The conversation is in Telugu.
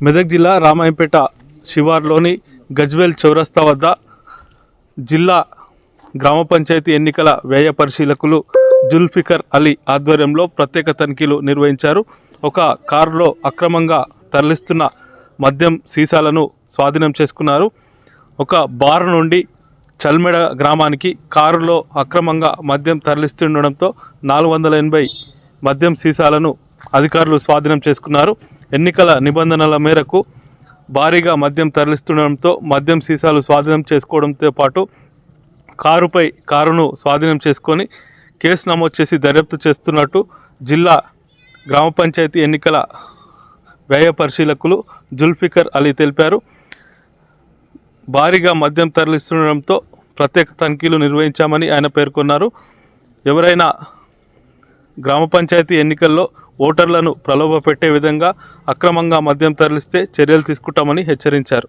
మెదక్ జిల్లా రామాయంపేట శివార్లోని గజ్వేల్ చౌరస్తా వద్ద జిల్లా గ్రామ పంచాయతీ ఎన్నికల వ్యయ పరిశీలకులు జుల్ఫికర్ అలీ ఆధ్వర్యంలో ప్రత్యేక తనిఖీలు నిర్వహించారు. ఒక కారులో అక్రమంగా తరలిస్తున్న మద్యం సీసాలను స్వాధీనం చేసుకున్నారు. ఒక బార్ నుండి చల్మెడ గ్రామానికి కారులో అక్రమంగా మద్యం తరలిస్తుండడంతో నాలుగు వందల ఎనభై మద్యం సీసాలను అధికారులు స్వాధీనం చేసుకున్నారు. ఎన్నికల నిబంధనల మేరకు భారీగా మద్యం తరలిస్తుండడంతో మద్యం సీసాలు స్వాధీనం చేసుకోవడంతో పాటు కారుపై కారును స్వాధీనం చేసుకొని కేసు నమోదు చేసి దర్యాప్తు చేస్తున్నట్టు జిల్లా గ్రామ పంచాయతీ ఎన్నికల వ్యయ పరిశీలకులు జుల్ఫికర్ అలీ తెలిపారు. భారీగా మద్యం తరలిస్తుండడంతో ప్రత్యేక తనిఖీలు నిర్వహించామని ఆయన పేర్కొన్నారు. ఎవరైనా గ్రామ పంచాయతీ ఎన్నికల్లో ఓటర్లను ప్రలోభ పెట్టే విధంగా అక్రమంగా మద్యం తరలిస్తే చర్యలు తీసుకుంటామని హెచ్చరించారు